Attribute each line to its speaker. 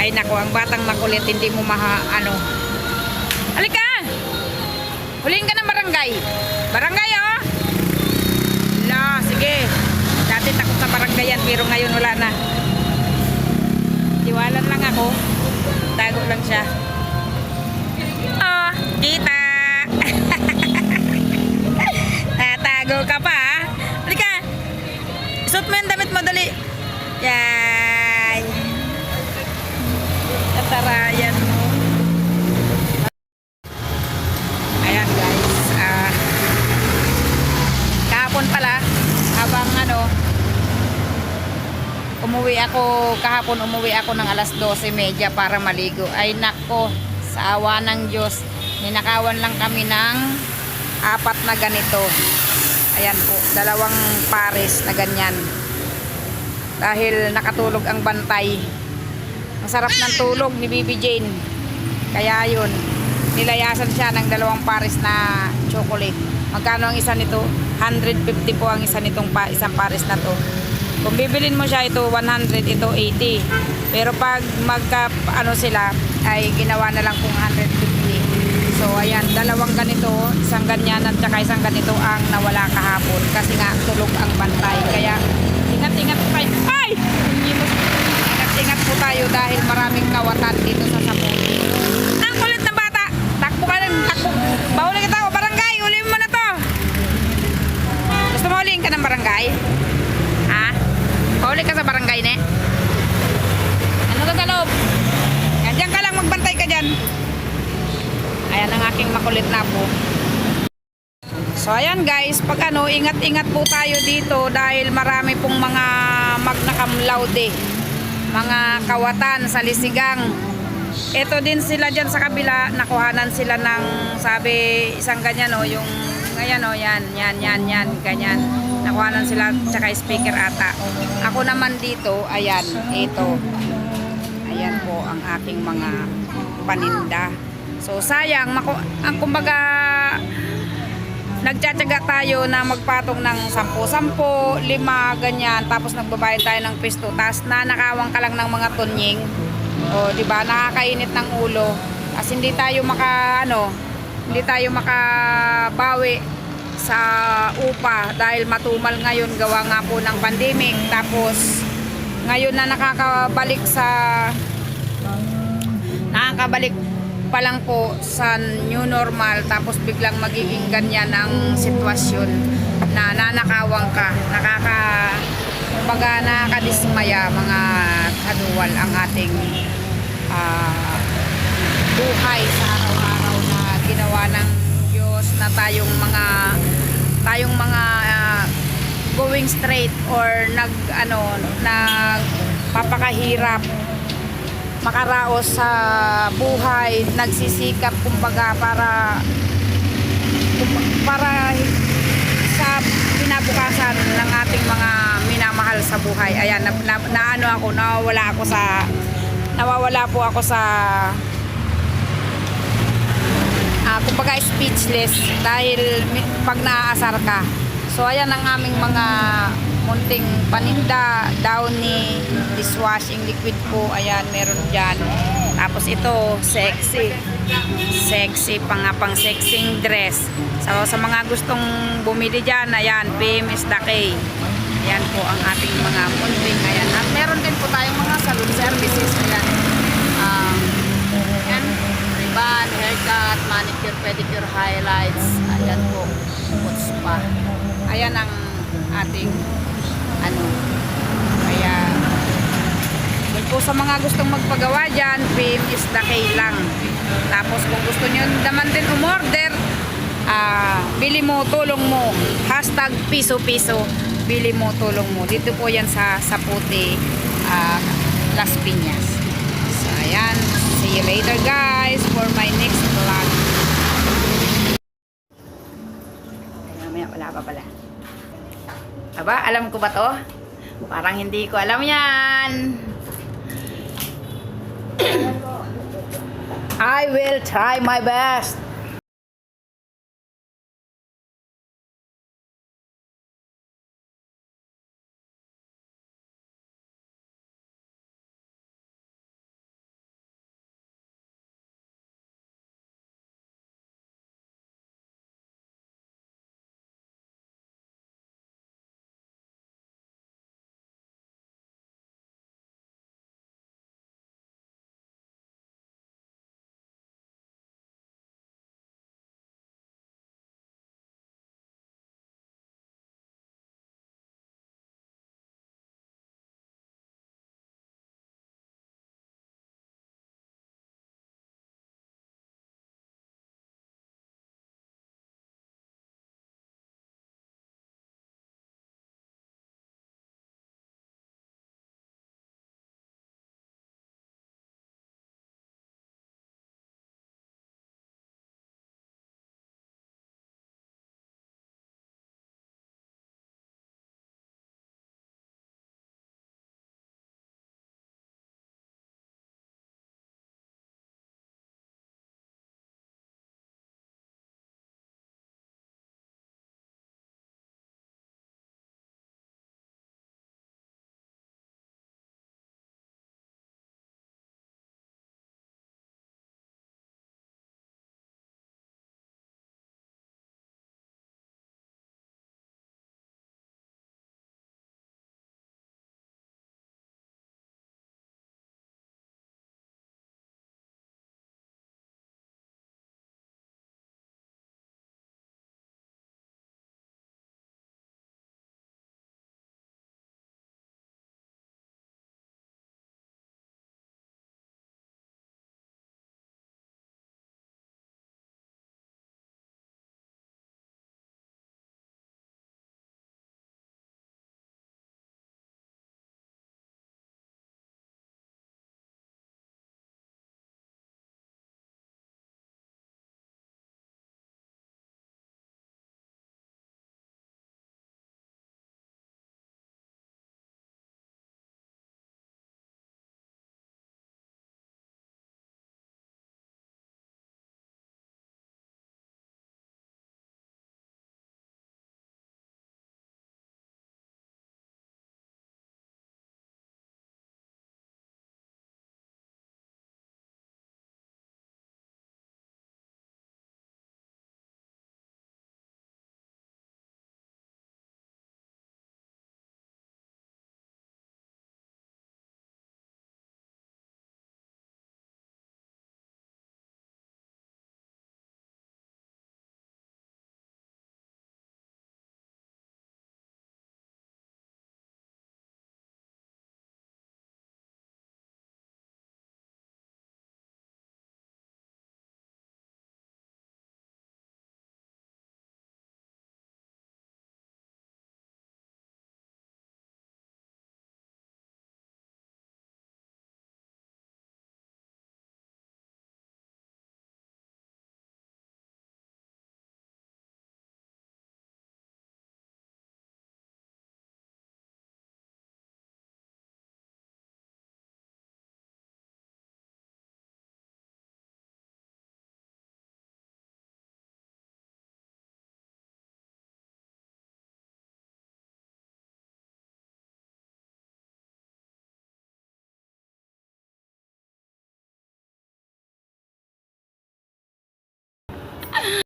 Speaker 1: Ay nako, ang batang makulit, hindi mo maha, ano. Halika! Huliin ka ng barangay. Barangay, oh! La, sige. Dati takot sa barangay yan, pero ngayon wala na. Tiwalan lang ako. Tago lang siya. Oh, kita! Ako, kahapon umuwi ako ng alas 12.30 para maligo. Ay nako, sa awa ng Diyos, ninakawan lang kami ng apat na ganito. Ayan po, dalawang pares na ganyan. Dahil nakatulog ang bantay. Ang sarap ng tulog ni Bibi Jane. Kaya yun, nilayasan siya ng dalawang pares na chocolate. Magkano ang isa nito? 150 po ang isa nitong pa, isang pares na to. Kung bibilin mo siya ito 100, ito 80. Pero pag magka ano sila ay ginawa na lang kung 150. So ayan, dalawang ganito, isang ganyan at saka isang ganito ang nawala kahapon kasi nga tulog ang bantay. Kaya ingat-ingat kayo. Ay! Ingat-ingat po tayo dahil maraming kawatan dito sa Saputi. Ang kulit na bata! Takbo ka lang, takbo. Bahuli kita ako, barangay, ulihin mo na to. Gusto mo ulihin ka ng barangay? Ha? Pauli ka sa barangay, ne? Ano ka sa loob? Yan, dyan ka lang, magbantay ka dyan. Ayan ang aking makulit na po. So ayan guys, pag ano, ingat-ingat po tayo dito dahil marami pong mga magna cum laude, mga kawatan sa lisigang. Ito din sila dyan sa kabila, nakuhanan sila ng sabi isang ganyan o, yung ganyan o, yan, yan, yan, yan, ganyan. Nakuhanan sila tsaka speaker ata. Ako naman dito, ayan, ito. Ayan po ang aking mga paninda. So sayang, maku ang kumbaga nagtsatsaga tayo na magpatong ng 10-10, 5, ganyan, tapos nagbabayad tayo ng pisto, tapos nanakawang ka lang ng mga tunying. O, di ba? Nakakainit ng ulo. Tapos hindi tayo maka ano, hindi tayo makabawi sa upa dahil matumal ngayon gawa nga po ng pandemic. Tapos ngayon na nakakabalik sa nakakabalik pa lang po sa new normal tapos biglang magiging ganyan ang sitwasyon na nanakawang ka nakaka baga nakakadismaya mga kaduwal ang ating ah, buhay sa araw-araw na ginawa ng tayong mga tayong mga ah, going straight or nag ano nag papakahirap makaraos sa buhay, nagsisikap kumbaga para para sa pinabukasan ng ating mga minamahal sa buhay. Ayan, na, na, na ano ako, nawawala ako sa nawawala po ako sa ah kumbaga speechless dahil pag naaasar ka. So ayan ang aming mga munting paninda, downy, dishwashing liquid po. Ayan, meron dyan. Tapos ito, sexy. Sexy, pang pang sexing dress. So sa mga gustong bumili dyan, ayan, PM is the K. Ayan po ang ating mga munting. Ayan. At meron din po tayong mga salon services. Ayan. Haircut, manicure, pedicure, highlights. Ayan po, foot spa. Ayan ang ating ano. Kaya, yun po sa mga gustong magpagawa dyan, PM is the K lang. Tapos kung gusto nyo naman din umorder, ah, bili mo, tulong mo. Hashtag piso-piso, bili mo, tulong mo. Dito po yan sa Saputi, ah, Las Piñas. So, ayan. See you later guys for my next vlog. Wala pa pala. Aba, alam ko ba to? Parang hindi ko alam yan. I will try my best.